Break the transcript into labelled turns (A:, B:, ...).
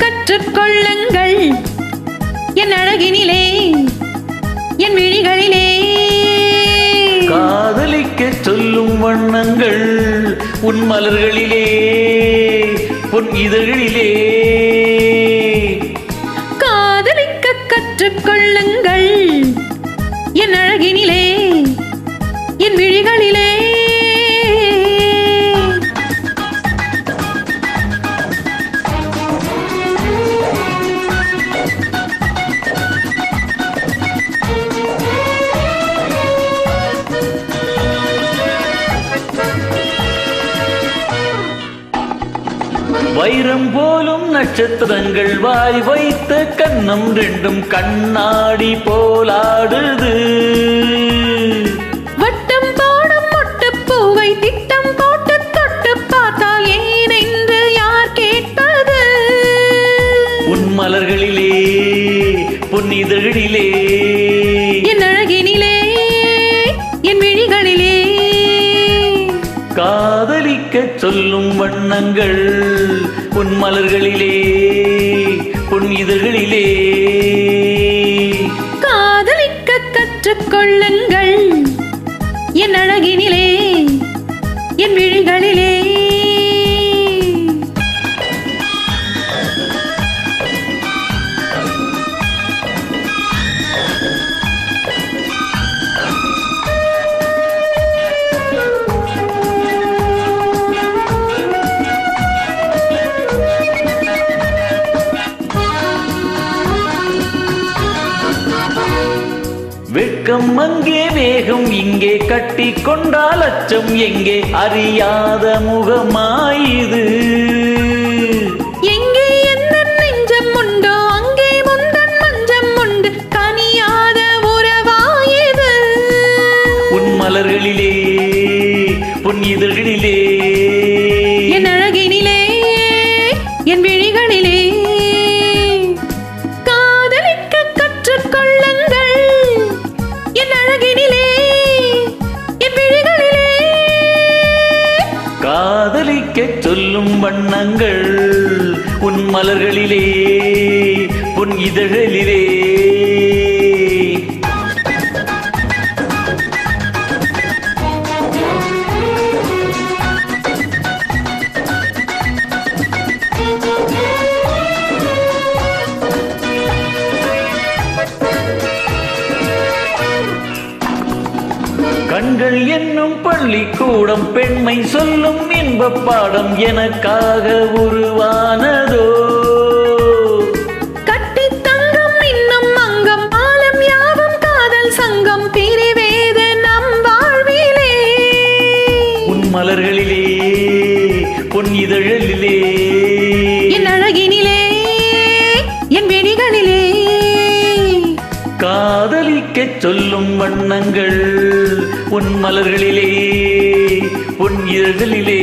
A: கற்றுக்கொள்ளுங்கள். என் அழகினிலே என் விழிகளிலே.
B: வண்ணங்கள் உன் மலர்களிலே உன் இதழிலே
A: காதலிக்க கற்றுக்கொள்ளுங்கள்.
B: வைரம் போலும் நட்சத்திரங்கள் வாய் வைத்த கண்ணம் ரெண்டும் கண்ணாடி போலாடுது.
A: வட்டம் போடும் மொட்டுப் பூவை திட்டம் போட்டு தொட்டு பார்த்தால் ஏன் என்று யார் கேட்பது?
B: உன் மலர்களிலே பொன் இதழ்களிலே
A: என் அழகினிலே
B: காதலிக்க சொல்லும் வண்ணங்கள் உன் மலர்களிலே உன் இதழ்களிலே.
A: காதலிக்க கற்றுக்கொள்ளுங்கள். என் அழகினிலே என் விழிகளிலே.
B: வெட்கம் அங்கே வேகம் இங்கே கட்டி கொண்டால் அச்சம் எங்கே அறியாத முகமாயுது.
A: காதலிக்க
B: சொல்லும் வண்ணங்கள் உன் மலர்களிலே உன் இதழ்களிலே. என்னும் பள்ளிக்கூடம் பெண்மை சொல்லும் இன்பப் பாடம் எனக்காக உருவானதோ.
A: கட்டி தங்கம் இன்னும்
B: காதலிக்க சொல்லும் வண்ணங்கள் உன் மலர்களிலே உன் இதழ்களிலே